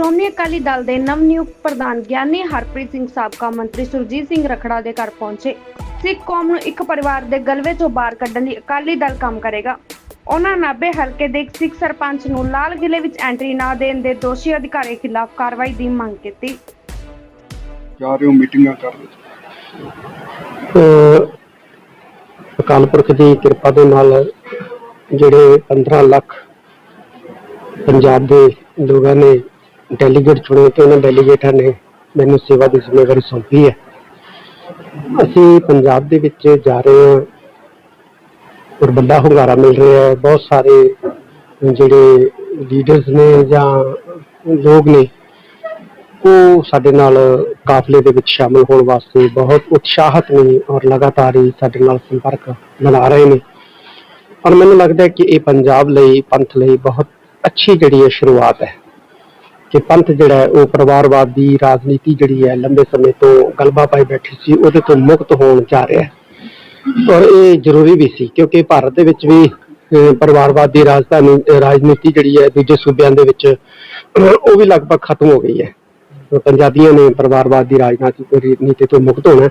ਸ਼੍ਰੋਮਣੀ ਅਕਾਲੀ ਦਲ ਦੇ ਨਵ-ਨਿਯੁਕਤ ਪ੍ਰਧਾਨ ਗਿਆਨੀ ਹਰਪ੍ਰੀਤ ਸਿੰਘ ਸਾਬਕਾ ਮੰਤਰੀ ਸੁਰਜੀਤ ਸਿੰਘ ਰਖੜਾ ਦੇ ਘਰ ਪਹੁੰਚੇ। ਸਿੱਖ ਕੌਮ ਨੂੰ ਇੱਕ ਪਰਿਵਾਰ ਦੇ ਗਲਵੇ ਤੋਂ ਬਾਹਰ ਕੱਢਣ ਲਈ ਅਕਾਲੀ ਦਲ ਕੰਮ ਕਰੇਗਾ। ਉਹਨਾਂ ਨਾਬੇ ਹਲਕੇ ਦੇ ਇੱਕ ਸਿੱਖ ਸਰਪੰਚ ਨੂੰ ਲਾਲ ਕਿਲੇ ਵਿੱਚ ਐਂਟਰੀ ਨਾ ਦੇਣ ਦੇ ਦੋਸ਼ੀ ਅਧਿਕਾਰੀ ਖਿਲਾਫ ਕਾਰਵਾਈ ਦੀ ਮੰਗ ਕੀਤੀ। ਜਾ ਰਹੇ ਹੋ ਮੀਟਿੰਗਾਂ ਕਰ ਰਹੇ ਅਕਾਲ ਪੁਰਖ ਦੀ ਕਿਰਪਾ ਦੇ ਨਾਲ ਜਿਹੜੇ 15 ਲੱਖ ਪੰਜਾਬ ਦੇ ਲੋਕਾਂ ਨੇ ਡੈਲੀਗੇਟ ਚੁਣੇ ਤੇ ਉਹਨਾਂ ਡੈਲੀਗੇਟਾਂ ਨੇ ਮੈਨੂੰ ਸੇਵਾ ਦੀ ਜ਼ਿੰਮੇਵਾਰੀ ਸੌਂਪੀ ਹੈ। ਅਸੀਂ ਪੰਜਾਬ ਦੇ ਵਿੱਚ ਜਾ ਰਹੇ ਹਾਂ। ਔਰ ਵੱਡਾ ਹੁੰਗਾਰਾ ਮਿਲ ਰਿਹਾ ਹੈ। ਬਹੁਤ ਸਾਰੇ ਜਿਹੜੇ ਲੀਡਰਸ ਨੇ ਜਾਂ ਲੋਕ ਨੇ, ਉਹ ਸਾਡੇ ਨਾਲ ਕਾਫਲੇ ਦੇ ਵਿੱਚ ਸ਼ਾਮਲ ਹੋਣ ਵਾਸਤੇ ਬਹੁਤ ਉਤਸ਼ਾਹਤ ਨੇ ਔਰ ਲਗਾਤਾਰ ਹੀ ਸਾਡੇ ਨਾਲ ਸੰਪਰਕ ਬਣਾ ਰਹੇ ਨੇ। ਔਰ ਮੈਨੂੰ ਲੱਗਦਾ ਹੈ ਕਿ ਇਹ ਪੰਜਾਬ ਲਈ, ਪੰਥ ਲਈ ਬਹੁਤ ਅੱਛੀ ਜਿਹੜੀ ਹੈ ਸ਼ੁਰੂਆਤ ਹੈ। ਕਿ ਪੰਥ ਜਿਹੜਾ ਹੈ, ਉਹ ਪਰਿਵਾਰਵਾਦ ਦੀ ਰਾਜਨੀਤੀ ਜਿਹੜੀ ਹੈ, ਲੰਬੇ ਸਮੇਂ ਤੋਂ ਗਲਬਾ ਪਾਈ ਬੈਠੀ ਸੀ, ਉਹਦੇ ਤੋਂ ਮੁਕਤ ਹੋਣ ਜਾ ਰਿਹਾ ਹੈ। ਔਰ ਇਹ ਜ਼ਰੂਰੀ ਵੀ ਸੀ, ਕਿਉਂਕਿ ਭਾਰਤ ਦੇ ਵਿੱਚ ਵੀ ਪਰਿਵਾਰਵਾਦ ਦੀ ਰਾਜਧਾਨੀ, ਰਾਜਨੀਤੀ ਜਿਹੜੀ ਹੈ, ਦੂਜੇ ਸੂਬਿਆਂ ਦੇ ਵਿੱਚ, ਉਹ ਵੀ ਲਗਭਗ ਖਤਮ ਹੋ ਗਈ ਹੈ। ਪੰਜਾਬੀਆਂ ਨੇ ਪਰਿਵਾਰਵਾਦ ਦੀ ਰਾਜਨੀਤੀ ਤੋਂ ਮੁਕਤ ਹੋਣਾ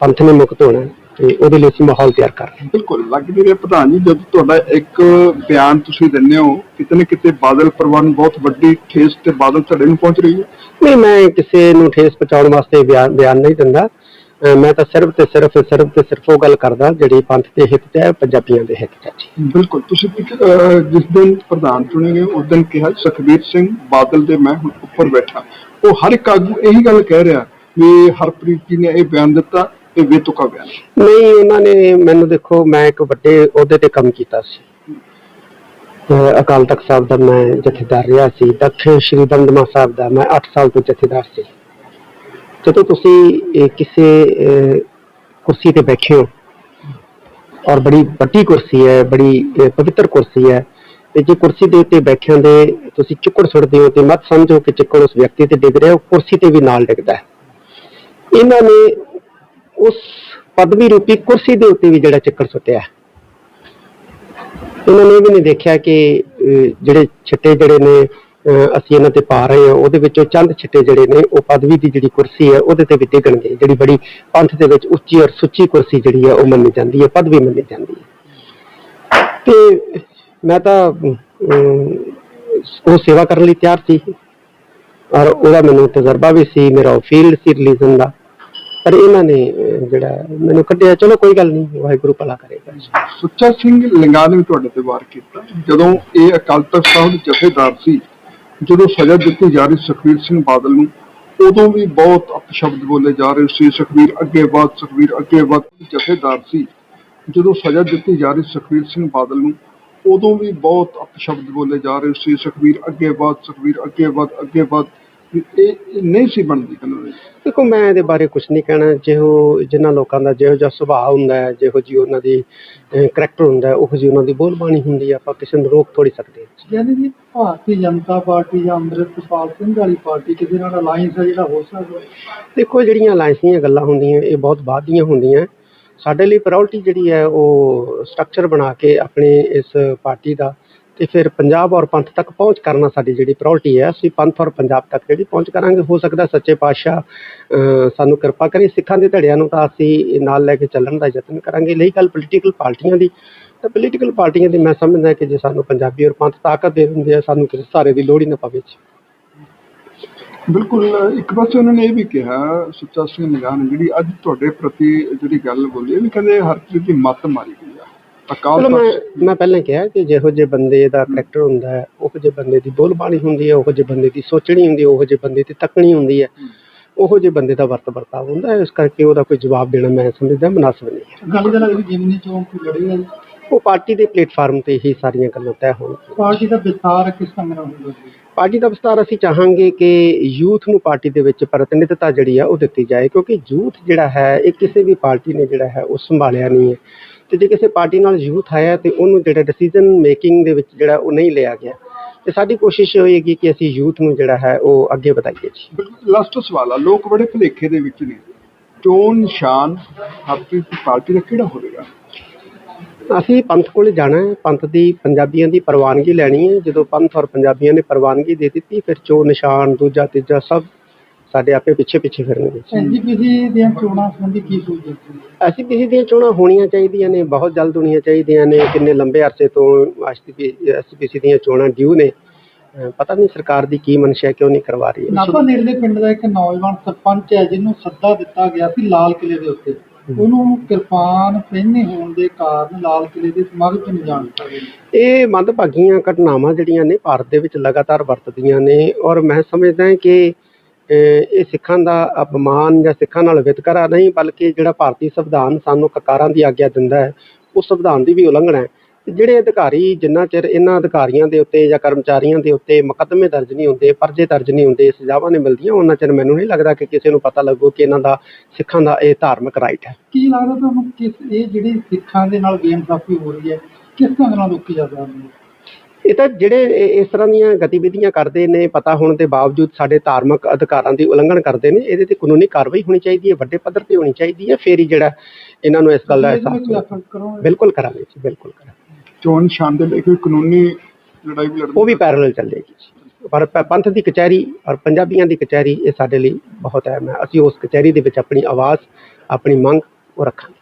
ਪੰਥ ਨੇ ਮੁਕਤ ਹੋਣਾ ਤੇ ਉਹਦੇ ਲਈ ਅਸੀਂ ਮਾਹੌਲ ਤਿਆਰ ਕਰ ਰਹੇ ਹਾਂ। ਬਿਲਕੁਲ। ਲੱਗਦੀ ਹੈ ਪ੍ਰਧਾਨ ਜੀ ਜਦੋਂ ਤੁਹਾਡਾ ਇੱਕ ਬਿਆਨ ਤੁਸੀਂ ਦਿੰਦੇ ਹੋ ਕਿਤੇ ਨਾ ਕਿਤੇ ਬਾਦਲ ਪਰਿਵਾਰ ਨੂੰ ਬਹੁਤ ਵੱਡੀ ਠੇਸ ਤੇ ਬਾਦਲ ਤੁਹਾਡੇ ਨੂੰ ਪਹੁੰਚ ਰਹੀ ਹੈ? ਨਹੀਂ ਮੈਂ ਕਿਸੇ ਨੂੰ ਠੇਸ ਪਹੁੰਚਾਉਣ ਵਾਸਤੇ ਬਿਆਨ ਬਿਆਨ ਨਹੀਂ ਦਿੰਦਾ। ਮੈਂ ਤਾਂ ਸਿਰਫ ਤੇ ਸਿਰਫ ਸਿਰਫ ਤੇ ਸਿਰਫ ਉਹ ਗੱਲ ਕਰਦਾ ਜਿਹੜੀ ਪੰਥ ਦੇ ਹਿੱਤ 'ਚ ਹੈ ਪੰਜਾਬੀਆਂ ਦੇ ਹਿੱਤ 'ਚ ਹੈ। ਜੀ ਬਿਲਕੁਲ। ਤੁਸੀਂ ਜਿਸ ਦਿਨ ਪ੍ਰਧਾਨ ਚੁਣੇ ਗਏ ਉਸ ਦਿਨ ਕਿਹਾ ਸੁਖਬੀਰ ਸਿੰਘ ਬਾਦਲ ਦੇ ਮੈਂ ਹੁਣ ਉੱਪਰ ਬੈਠਾ। ਉਹ ਹਰ ਇੱਕ ਆਗੂ ਇਹੀ ਗੱਲ ਕਹਿ ਰਿਹਾ ਵੀ ਹਰਪ੍ਰੀਤ ਜੀ ਨੇ ਇਹ ਬਿਆਨ ਦਿੱਤਾ। ਇਹ ਬੇਤੁਕਾ ਬਿਆਨ ਨਹੀਂ, ਉਹਨਾਂ ਨੇ ਮੈਨੂੰ ਦੇਖੋ, ਮੈਂ ਇੱਕ ਵੱਡੇ ਅਹੁਦੇ ਤੇ ਕੰਮ ਕੀਤਾ ਸੀ। ਅਕਾਲ ਤਖਤ ਸਾਹਿਬ ਦਾ ਮੈਂ ਜਥੇਦਾਰ ਰਿਹਾ ਸੀ ਦক্ষਿਣ ਸ਼੍ਰੀ ਦਮਦਮਾ ਸਾਹਿਬ ਦਾ ਮੈਂ 8 ਸਾਲ ਤੋਂ ਜਥੇਦਾਰ ਸੀ। ਜਦੋਂ ਤੁਸੀਂ ਕਿਸੇ ਕੁਰਸੀ ਤੇ ਬੈਠੇ ਹੋ, ਔਰ ਬੜੀ ਵੱਡੀ ਕੁਰਸੀ ਹੈ, ਬੜੀ ਪਵਿੱਤਰ ਕੁਰਸੀ ਹੈ, ਤੇ ਜੇ ਕੁਰਸੀ ਦੇ ਉੱਤੇ ਬੈਠਿਆਂ ਦੇ ਤੁਸੀਂ ਚਿੱਕੜ ਸੁੱਟਦੇ ਹੋ ਤੇ ਮਤ ਸਮਝੋ ਕਿ ਚਿੱਕੜ ਉਸ ਵਿਅਕਤੀ ਤੇ ਡਿੱਗ ਰਿਹਾ, ਉਹ ਕੁਰਸੀ ਤੇ ਵੀ ਨਾਲ ਡਿੱਗਦਾ ਹੈ। ਇਹਨਾਂ ਨੇ ਉਸ ਪਦਵੀ ਰੂਪੀ ਕੁਰਸੀ ਦੇ ਉੱਤੇ ਵੀ ਜਿਹੜਾ ਚੱਕਰ ਸੁੱਟਿਆ। ਉਹਨਾਂ ਨੇ ਇਹ ਵੀ ਨਹੀਂ ਦੇਖਿਆ ਕਿ ਜਿਹੜੇ ਛਿੱਟੇ ਜਿਹੜੇ ਨੇ ਅਸੀਂ ਇਹਨਾਂ ਤੇ ਪਾ ਰਹੇ ਹਾਂ, ਉਹਦੇ ਵਿੱਚੋਂ ਚੰਦ ਛਿੱਟੇ ਜਿਹੜੇ ਨੇ, ਉਹ ਪਦਵੀ ਦੀ ਜਿਹੜੀ ਕੁਰਸੀ ਹੈ, ਉਹਦੇ ਤੇ ਵੀ ਡਿੱਗਣਗੇ। ਜਿਹੜੀ ਬੜੀ ਪੰਥ ਦੇ ਵਿੱਚ ਉੱਚੀ ਔਰ ਸੁੱਚੀ ਕੁਰਸੀ ਜਿਹੜੀ ਹੈ, ਉਹ ਮੰਨੀ ਜਾਂਦੀ ਹੈ, ਪਦਵੀ ਮੰਨੀ ਜਾਂਦੀ ਹੈ। ਤੇ ਮੈਂ ਤਾਂ ਉਹ ਸੇਵਾ ਕਰਨ ਲਈ ਤਿਆਰ ਸੀ। ਔਰ ਉਹਦਾ ਮੈਨੂੰ ਤਜਰਬਾ ਵੀ ਸੀ, ਮੇਰਾ ਫੀਲਡ ਸੀ ਰਿਲੀਜਨ ਦਾ। ਪਰ ਇਹਨਾਂ ਨੇ ਅਹ, ਜਿਹੜਾ ਮੈਨੂੰ ਕੱਢਿਆ ਚਲੋ ਕੋਈ ਗੱਲ ਨਹੀਂ ਵਾਹਿਗੁਰੂ ਭਲਾ ਕਰੇਗਾ। ਸੁੱਚਾ ਸਿੰਘ ਲਿੰਗਾ ਨੇ ਵੀ ਤੁਹਾਡੇ ਤੇ ਵਾਰ ਕੀਤਾ। ਜਦੋਂ ਇਹ ਅਕਾਲ ਤਖਤ ਸਾਹਿਬ ਦੇ ਜਥੇਦਾਰ ਸੀ ਜਦੋਂ ਸਜ਼ਾ ਦਿੱਤੀ ਜਾ ਰਹੀ ਸੁਖਬੀਰ ਸਿੰਘ ਬਾਦਲ ਨੂੰ ਉਦੋਂ ਵੀ ਬਹੁਤ ਅਪਸ਼ਬਦ ਬੋਲੇ ਜਾ ਰਹੇ ਸੀ ਸੁਖਬੀਰ ਅੱਗੇ ਵੱਧ ਸੁਖਬੀਰ ਅੱਗੇ ਵੱਧ ਜਥੇਦਾਰ ਸੀ। ਜਦੋਂ ਸਜ਼ਾ ਦਿੱਤੀ ਜਾ ਰਹੀ ਸੁਖਬੀਰ ਸਿੰਘ ਬਾਦਲ ਨੂੰ ਉਦੋਂ ਵੀ ਬਹੁਤ ਅਪਸ਼ਬਦ ਬੋਲੇ ਜਾ ਰਹੇ ਸੀ ਸੁਖਬੀਰ ਅੱਗੇ ਵੱਧ ਸੁਖਬੀਰ ਅੱਗੇ ਵੱਧ ਅੱਗੇ ਵੱਧ। ਇਹ ਇਹ ਨਹੀਂ ਸੀ ਬਣਦੀ ਕਾਨੂੰਨ ਦੇਖੋ ਮੈਂ ਇਹਦੇ ਬਾਰੇ ਕੁਝ ਨਹੀਂ ਕਹਿਣਾ। ਜਿਹੋ ਜਿਨ੍ਹਾਂ ਲੋਕਾਂ ਦਾ ਜਿਹੋ ਜਿਹਾ ਸੁਭਾਅ ਹੁੰਦਾ ਹੈ ਜਿਹੋ ਜੀ ਉਹਨਾਂ ਦੀ ਕਰੈਕਟਰ ਹੁੰਦਾ ਹੈ ਉਹੋ ਜੀ ਉਹਨਾਂ ਦੀ ਬੋਲਬਾਣੀ ਹੁੰਦੀ ਹੈ। ਆਪਾਂ ਕਿਸੇ ਨੂੰ ਰੋਕ ਥੋੜੀ ਸਕਦੇ ਹਾਂ। ਯਾਨੀ ਕਿ ਭਾਰਤੀ ਜਨਤਾ ਪਾਰਟੀ ਜਾਂ ਅੰਮ੍ਰਿਤਪਾਲ ਸਿੰਘ ਵਾਲੀ ਪਾਰਟੀ ਕਿਸੇ ਨਾਲ ਅਲਾਈਅੰਸ ਹੈ ਜਿਹੜਾ ਹੋ ਸਕਦਾ? ਦੇਖੋ ਜਿਹੜੀਆਂ ਅਲਾਈਅੰਸ ਦੀਆਂ ਗੱਲਾਂ ਹੁੰਦੀਆਂ ਇਹ ਬਹੁਤ ਬਾਅਦ ਦੀਆਂ ਹੁੰਦੀਆਂ। ਸਾਡੇ ਲਈ ਪ੍ਰਾਇੋਰਟੀ ਜਿਹੜੀ ਹੈ ਉਹ ਸਟਰਕਚਰ ਬਣਾ ਕੇ ਆਪਣੇ ਇਸ ਪਾਰਟੀ ਦਾ ਤੇ ਫਿਰ ਪੰਜਾਬ ਔਰ ਪੰਥ ਤੱਕ ਪਹੁੰਚ ਕਰਨਾ ਸਾਡੀ ਜਿਹੜੀ ਪ੍ਰਾਇੋਰਟੀ ਹੈ, ਅਸੀਂ ਪੰਥ ਔਰ ਪੰਜਾਬ ਤੱਕ ਜਿਹੜੀ ਪਹੁੰਚ ਕਰਾਂਗੇ। ਹੋ ਸਕਦਾ ਸੱਚੇ ਪਾਤਸ਼ਾਹ ਸਾਨੂੰ ਕਿਰਪਾ ਕਰੇ, ਸਿੱਖਾਂ ਦੇ ਧੜਿਆਂ ਨੂੰ ਤਾਂ ਅਸੀਂ ਨਾਲ ਲੈ ਕੇ ਚੱਲਣ ਦਾ ਯਤਨ ਕਰਾਂਗੇ। ਲਈ ਗੱਲ ਪੋਲੀਟੀਕਲ ਪਾਰਟੀਆਂ ਦੀ, ਤਾਂ ਪੋਲੀਟੀਕਲ ਪਾਰਟੀਆਂ ਦੀ ਮੈਂ ਸਮਝਦਾ ਕਿ ਜੇ ਸਾਨੂੰ ਪੰਜਾਬੀ ਔਰ ਪੰਥ ਤਾਕਤ ਦੇ ਦਿੰਦੇ ਆ, ਸਾਨੂੰ ਕਿਸੇ ਸਾਰੇ ਦੀ ਲੋੜ ਹੀ ਨਾ ਪਵੇ ਬਿਲਕੁਲ, ਇੱਕ ਪਾਸੇ ਉਹਨਾਂ ਨੇ ਇਹ ਵੀ ਕਿਹਾ, ਸੁੱਚਾ ਸਿੰਘ ਨਿਗਾਹ ਨੇ, ਜਿਹੜੀ ਅੱਜ ਤੁਹਾਡੇ ਪ੍ਰਤੀ ਜਿਹੜੀ ਗੱਲ ਬੋਲੀ, ਇਹ ਵੀ ਕਹਿੰਦੇ ਹਰਪ੍ਰੀਤ ਦੀ ਮੱਤ ਮਾਰੀ ਗਈ। ਚਲੋ ਮੈਂ ਮੈਂ ਪਹਿਲਾਂ ਕਿਹਾ ਕਿ ਜਿਹੋ ਜਿਹੇ ਬੰਦੇ ਦਾ ਕਰੈਕਟਰ ਹੁੰਦਾ ਹੈ ਉਹੋ ਜਿਹੇ ਬੰਦੇ ਦੀ ਬੋਲਬਾਣੀ ਹੁੰਦੀ ਹੈ ਉਹੋ ਜਿਹੇ ਬੰਦੇ ਦੀ ਸੋਚਣੀ ਹੁੰਦੀ ਹੈ ਉਹੋ ਜਿਹੇ ਬੰਦੇ ਦੀ ਤੱਕਣੀ ਹੁੰਦੀ ਹੈ ਉਹੋ ਜਿਹੇ ਬੰਦੇ ਦਾ ਵਰਤ ਵਰਤਾਵ ਹੁੰਦਾ ਹੈ ਇਸ ਕਰਕੇ ਉਹਦਾ ਕੋਈ ਜਵਾਬ ਦੇਣਾ ਮੈਂ ਸਮਝਦਾ ਮੁਨਾਸਬ ਨਹੀਂ ਹੈ ਅਕਾਲੀ ਦਲ ਅਗਲੀ ਜਿਮਨੀ ਚੋਣ ਕੋਈ ਲੜੇਗਾ ਜੀ। ਉਹ ਪਾਰਟੀ ਦੇ ਪਲੇਟਫਾਰਮ ਤੇ ਹੀ ਸਾਰੀਆਂ ਗੱਲਾਂ ਤੈਅ ਹੋਣ ਪਾਰਟੀ ਦਾ ਵਿਸਥਾਰ ਕਿਸ ਨਾਲ ਹੋਊਗਾ? ਪਾਰਟੀ ਦਾ ਵਿਸਤਾਰ ਅਸੀਂ ਚਾਹਾਂਗੇ ਕਿ ਯੂਥ ਨੂੰ ਪਾਰਟੀ ਦੇ ਵਿੱਚ ਪ੍ਰਤੀਨਿਧਤਾ ਜਿਹੜੀ ਆ ਉਹ ਦਿੱਤੀ ਜਾਏ ਕਿਉਂਕਿ ਯੂਥ ਜਿਹੜਾ ਹੈ ਇਹ ਕਿਸੇ ਵੀ ਪਾਰਟੀ ਨੇ ਜਿਹੜਾ ਹੈ ਉਹ ਸੰਭਾਲਿਆ ਨਹੀਂ ਹੈ ਤੇ ਜੇ ਕਿਸੇ ਪਾਰਟੀ ਨਾਲ ਯੂਥ ਆਇਆ ਤੇ ਉਹਨੂੰ ਜਿਹੜਾ ਡਿਸੀਜਨ ਮੇਕਿੰਗ ਦੇ ਵਿੱਚ ਜਿਹੜਾ ਉਹ ਨਹੀਂ ਲਿਆ ਗਿਆ ਤੇ ਸਾਡੀ ਕੋਸ਼ਿਸ਼ ਹੋਏਗੀ ਕਿ ਅਸੀਂ ਯੂਥ ਨੂੰ ਜਿਹੜਾ ਹੈ ਉਹ ਅੱਗੇ ਵਧਾਈਏ ਜੀ। ਲਾਸਟ ਸਵਾਲ ਆ ਲੋਕ ਬੜੇ ਭੁਲੇਖੇ ਦੇ ਵਿੱਚ ਨੇ। ਚੋਣ ਨਿਸ਼ਾਨ ਦੀ ਪਾਰਟੀ ਦਾ ਕਿਹੜਾ ਹੋਵੇਗਾ? ਅਸੀਂ ਪੰਥ ਕੋਲ ਜਾਣਾ ਹੈ ਪੰਥ ਦੀ ਪੰਜਾਬੀਆਂ ਦੀ ਪ੍ਰਵਾਨਗੀ ਲੈਣੀ ਹੈ। ਜਦੋਂ ਪੰਥ ਔਰ ਪੰਜਾਬੀਆਂ ਨੇ ਪ੍ਰਵਾਨਗੀ ਦੇ ਦਿੱਤੀ ਫਿਰ ਚੋ ਨਿਸ਼ਾਨ ਦੂਜਾ ਤੀਜਾ ਸਭ ਸਾਡੇ ਆਪੇ ਪਿੱਛੇ ਪਿੱਛੇ ਫਿਰਨਗੇ। ਐਨਜੀਪੀਸੀ ਦੀਆਂ ਚੋਣਾਂ ਸੰਬੰਧੀ ਕੀ ਸੋਚਦੇ ਸੀ ਅਸੀਂ ਕਿਸੇ ਦੀਆਂ ਚੋਣਾਂ ਹੋਣੀਆਂ ਚਾਹੀਦੀਆਂ ਨੇ ਬਹੁਤ ਜਲਦ ਹੋਣੀਆਂ ਚਾਹੀਦੀਆਂ ਨੇ ਕਿੰਨੇ ਲੰਬੇ ਅਰਸੇ ਤੋਂ ਐਸਪੀਸੀ ਦੀਆਂ ਚੋਣਾਂ ਡਿਊ ਨੇ। ਪਤਾ ਨਹੀਂ ਸਰਕਾਰ ਦੀ ਕੀ ਮਨਸ਼ਾ ਹੈ, ਕਿਉਂ ਨਹੀਂ ਕਰਵਾ ਰਹੀ ਹੈ। ਨਾਭਾ ਨੇੜਲੇ ਪਿੰਡ ਦਾ ਇੱਕ ਨੌਜਵਾਨ ਸਰਪੰਚ ਹੈ ਜਿਹਨੂੰ ਸੱਦਾ ਦਿੱਤਾ ਗਿਆ ਸੀ ਲਾਲ ਕਿਲੇ ਦੇ ਉੱਤੇ। ਉਹਨੂੰ ਕਿਰਪਾਨ ਪਹਿਨੇ ਹੋਣ ਦੇ ਕਾਰਨ ਲਾਲ ਕਿਲੇ ਦੇ ਸਮਾਗਮ 'ਚ ਨਹੀਂ ਜਾਣ ਦਿੱਤਾ ਇਹ ਮੰਦਭਾਗੀਆਂ ਘਟਨਾਵਾਂ ਜਿਹੜੀਆਂ ਨੇ ਭਾਰਤ ਦੇ ਵਿੱਚ ਲਗਾਤਾਰ ਵਰਤਦੀਆਂ ਨੇ ਔਰ ਮੈਂ ਸਮਝਦਾ ਹਾਂ ਕਿ ਇਹ ਸਿੱਖਾਂ ਦਾ ਅਪਮਾਨ ਜਾਂ ਸਿੱਖਾਂ ਨਾਲ ਵਿਤਕਰਾ ਨਹੀਂ, ਬਲਕਿ ਜਿਹੜਾ ਭਾਰਤੀ ਸੰਵਿਧਾਨ ਸਾਨੂੰ ਕਕਾਰਾਂ ਦੀ ਆਗਿਆ ਦਿੰਦਾ ਹੈ, ਉਸ ਸੰਵਿਧਾਨ ਦੀ ਵੀ ਉਲੰਘਣਾ ਹੈ। ਜਿਹੜੇ ਅਧਿਕਾਰੀ ਜਿੰਨਾ ਚਿਰ ਇਹਨਾਂ ਅਧਿਕਾਰੀਆਂ ਦੇ ਉੱਤੇ ਜਾਂ ਕਰਮਚਾਰੀਆਂ ਦੇ ਉੱਤੇ ਮੁਕੱਦਮੇ ਦਰਜ ਨਹੀਂ ਹੁੰਦੇ ਪਰਚੇ ਦਰਜ ਨਹੀਂ ਹੁੰਦੇ, ਸਜ਼ਾਵਾਂ ਨਹੀਂ ਮਿਲਦੀਆਂ, ਉਹਨਾਂ ਚਿਰ ਮੈਨੂੰ ਨਹੀਂ ਲੱਗਦਾ ਕਿ ਕਿਸੇ ਨੂੰ ਪਤਾ ਲੱਗੂ ਕਿ ਇਹਨਾਂ ਦਾ, ਸਿੱਖਾਂ ਦਾ ਇਹ ਧਾਰਮਿਕ ਰਾਈਟ ਹੈ। ਕੀ ਲੱਗਦਾ ਤੁਹਾਨੂੰ ਕਿਸ ਇਹ ਜਿਹੜੀ ਸਿੱਖਾਂ ਦੇ ਨਾਲ ਬੇਇਨਸਾਫੀ ਹੋ ਰਹੀ ਹੈ, ਕਿਸ ਢੰਗ ਨਾਲ ਰੋਕੀ ਜਾ ਸਕਦੀ ਹੈ? ਇਹ ਤਾਂ ਜਿਹੜੇ ਇਸ ਤਰ੍ਹਾਂ ਦੀਆਂ ਗਤੀਵਿਧੀਆਂ ਕਰਦੇ ਨੇ ਪਤਾ ਹੋਣ ਦੇ ਬਾਵਜੂਦ ਸਾਡੇ ਧਾਰਮਿਕ ਅਧਿਕਾਰਾਂ ਦੀ ਉਲੰਘਣ ਕਰਦੇ ਨੇ ਇਹਦੇ ਤੇ ਕਾਨੂੰਨੀ ਕਾਰਵਾਈ ਹੋਣੀ ਚਾਹੀਦੀ ਹੈ ਵੱਡੇ ਪੱਧਰ ਤੇ ਹੋਣੀ ਚਾਹੀਦੀ ਹੈ ਫੇਰ ਹੀ ਜਿਹੜਾ ਇਹਨਾਂ ਨੂੰ ਇਸ ਗੱਲ ਦਾ ਅਹਿਸਾਸ ਹੋਵੇ ਬਿਲਕੁਲ ਕਰਾਂਗੇ ਜੀ ਬਿਲਕੁਲ ਕਰਾਂਗੇ। ਚੋਣ ਨਿਸ਼ਾਨ ਦੇ ਲਈ ਕੋਈ ਕਾਨੂੰਨੀ ਲੜਾਈ ਵੀ ਲੜਨੀ ਉਹ ਵੀ ਪੈਰਲਲ ਚੱਲੇਗੀ ਜੀ। ਪਰ ਪ- ਪੰਥ ਦੀ ਕਚਹਿਰੀ ਔਰ ਪੰਜਾਬੀਆਂ ਦੀ ਕਚਹਿਰੀ ਇਹ ਸਾਡੇ ਲਈ ਬਹੁਤ ਅਹਿਮ ਹੈ। ਅਸੀਂ ਉਸ ਕਚਹਿਰੀ ਦੇ ਵਿੱਚ ਆਪਣੀ ਆਵਾਜ਼ ਆਪਣੀ ਮੰਗ ਉਹ ਰੱਖਾਂਗੇ।